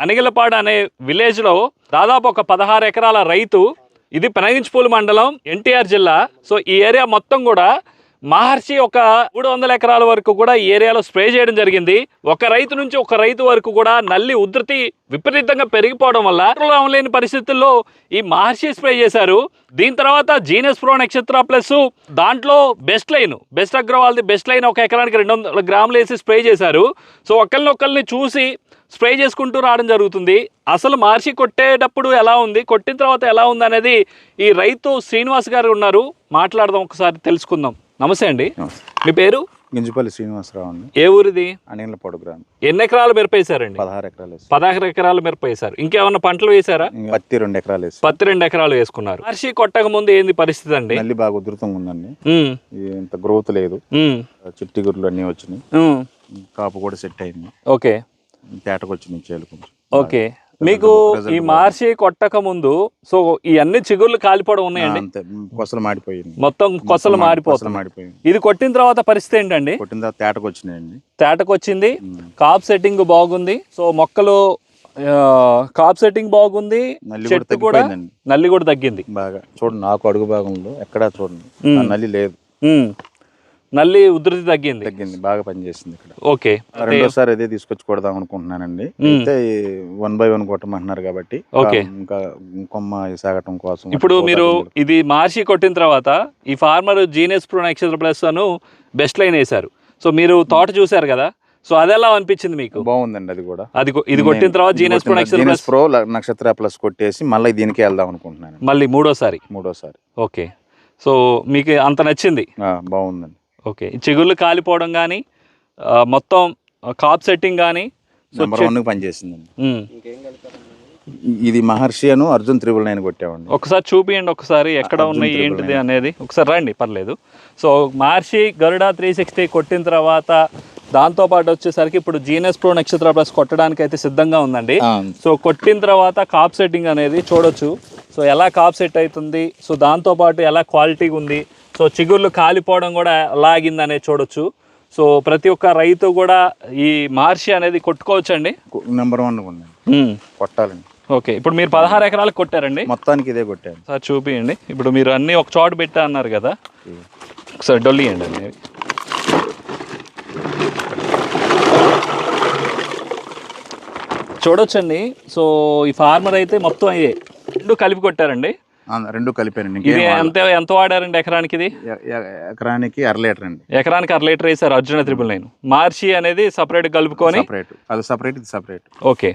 అనిగిలపాడు అనే విలేజ్లో దాదాపు ఒక పదహారు ఎకరాల రైతు ఇది పెనగించిపూలు మండలం ఎన్టీఆర్ జిల్లా. సో ఈ ఏరియా మొత్తం కూడా మహర్షి ఒక మూడు వందల ఎకరాల వరకు కూడా ఈ ఏరియాలో స్ప్రే చేయడం జరిగింది. ఒక రైతు నుంచి ఒక రైతు వరకు కూడా నల్లి ఉధృతి విపరీతంగా పెరిగిపోవడం వల్ల లేని పరిస్థితుల్లో ఈ మహర్షి స్ప్రే చేశారు. దీని తర్వాత జీనస్ ప్రో నక్షత్ర ప్లస్ దాంట్లో బెస్ట్ లైన్ బెస్ట్ అగ్రవాల్ది బెస్ట్ లైన్ ఒక ఎకరానికి రెండు వందల గ్రాములు వేసి స్ప్రే చేశారు. సో ఒకరిని ఒకరిని చూసి స్ప్రే చేసుకుంటూ రావడం జరుగుతుంది. అసలు మహర్షి కొట్టేటప్పుడు ఎలా ఉంది కొట్టిన తర్వాత ఎలా ఉంది అనేది ఈ రైతు శ్రీనివాస్ గారు ఉన్నారు. మాట్లాడదాం ఒకసారి తెలుసుకుందాం. నమస్తే అండి. మీ పేరు? గింజపల్లి శ్రీనివాసరావు అండి. ఏ ఊరిది? అనిల పొడు గ్రామం. ఎన్ని ఎకరాలు మిరప వేశారండి పదహారు ఎకరాలు పదహారు ఎకరాలు మిరప వేశారు ఇంకేమన్నా పంటలు వేశారా పత్తి రెండు ఎకరాలు వేసి. పత్తి రెండు ఎకరాలు వేసుకున్నారు. మార్చి కొట్టక ముందు ఏంది పరిస్థితి అండి? నల్లి బాగా ఉధృతంగా ఉందండి. ఇంత గ్రోత్ లేదు. చిట్టి గుర్రులు అన్నీ వచ్చినాయి. కాపు కూడా సెట్ అయింది. ఓకే. తేటకు వచ్చినాయి చేలు కొంచెం. ఓకే. మీకు ఈ మార్చి కొట్టక ముందు సో ఈ అన్ని చిగుర్లు కాలిపోవడం ఉన్నాయండి కొసలు మాడిపోయింది మొత్తం కొసలు మాడిపోయింది ఇది కొట్టిన తర్వాత పరిస్థితి ఏంటండి? కొట్టిన తర్వాత తేటకు వచ్చినాయండి. తేటకు వచ్చింది. కాప్ సెట్టింగ్ బాగుంది. సో మొక్కలు కాప్ సెట్టింగ్ బాగుంది. నల్లి కూడా చెట్టు కూడా నల్లి కూడా తగ్గింది. బాగా. చూడండి ఆకు అడుగు భాగంలో ఎక్కడా చూడండి. నల్లి లేదు. నల్లి ఉధృతి తగ్గింది. తగ్గింది బాగా పనిచేసింది ఇక్కడ. ఓకే. రెండోసారి అదే తీసుకొచ్చి కొడదాం అనుకుంటున్నానండి అయితే వన్ బై వన్ కొట్టమంటున్నారు కాబట్టి ఓకే. ఇంకా కొమ్మ సాగటం కోసం ఇప్పుడు మీరు ఇది మార్చి కొట్టిన తర్వాత ఈ farmer Genius Pro Nakshatra Plus అను బెస్ట్ లైన్ వేశారు. సో మీరు తోట చూశారు కదా? సో అది ఎలా అనిపించింది మీకు? బాగుందండి అది కూడా. అది ఇది కొట్టిన తర్వాత Genius Pro Nakshatra Plus Pro Nakshatra Plus కొట్టేసి మళ్ళీ దీనికి వెళ్దాం అనుకుంటున్నాను మళ్ళీ మూడోసారి. మూడోసారి. ఓకే. సో మీకు అంత నచ్చింది? బాగుందండి. ఓకే. చిగుళ్ళు కాలిపోవడం కానీ మొత్తం కాప్ సెట్టింగ్ కానీ సో నెంబర్ వన్ పనిచేసిందండి. ఉమ్. ఇది మహర్షి అను అర్జున్ త్రిబుల్ నైన్ కొట్టామండి ఒకసారి చూపియండి ఒకసారి ఎక్కడ ఉన్నాయి ఏంటిది. అనేది. ఒకసారి రండి పర్లేదు. సో మార్చి గరుడ త్రీ సిక్స్టీ కొట్టిన తర్వాత దాంతోపాటు వచ్చేసరికి ఇప్పుడు జీనస్ ప్రో నక్షత్ర ప్లస్ కొట్టడానికి అయితే సిద్ధంగా ఉందండి. సో కొట్టిన తర్వాత కాప్ సెట్టింగ్ అనేది చూడొచ్చు. సో ఎలా కాప్ సెట్ అవుతుంది సో దాంతోపాటు ఎలా క్వాలిటీ ఉంది సో చిగుర్లు కాలిపోవడం కూడా అనేది చూడొచ్చు. సో ప్రతి ఒక్క రైతు కూడా ఈ మార్చి అనేది కొట్టుకోవచ్చండి? నెంబర్ వన్ కొట్టాలండి. ఓకే. ఇప్పుడు మీరు పదహారు ఎకరాలకు కొట్టారండి? మొత్తానికి ఇదే కొట్టాను సార్ చూపియండి. ఇప్పుడు మీరు అన్నీ ఒక చోట పెట్టా అన్నారు కదా? ఒకసారి డొల్లియండి అనేవి చూడొచ్చండి. సో ఈ ఫార్మర్ అయితే మొత్తం అయ్యే రెండు కలిపి కొట్టారండి. రెండు కలిపానండి. ఎంత ఎంత వాడారండి ఎకరానికి ఇది? ఎకరానికి అర లీటర్ అండి. ఎకరానికి అర లీటర్ వేసారు అర్జున త్రిపుల్ నైన్. మార్చి అనేది సపరేట్ కలుపుకొని సపరేట్ అది సపరేట్ ఇది సపరేట్ ఓకే.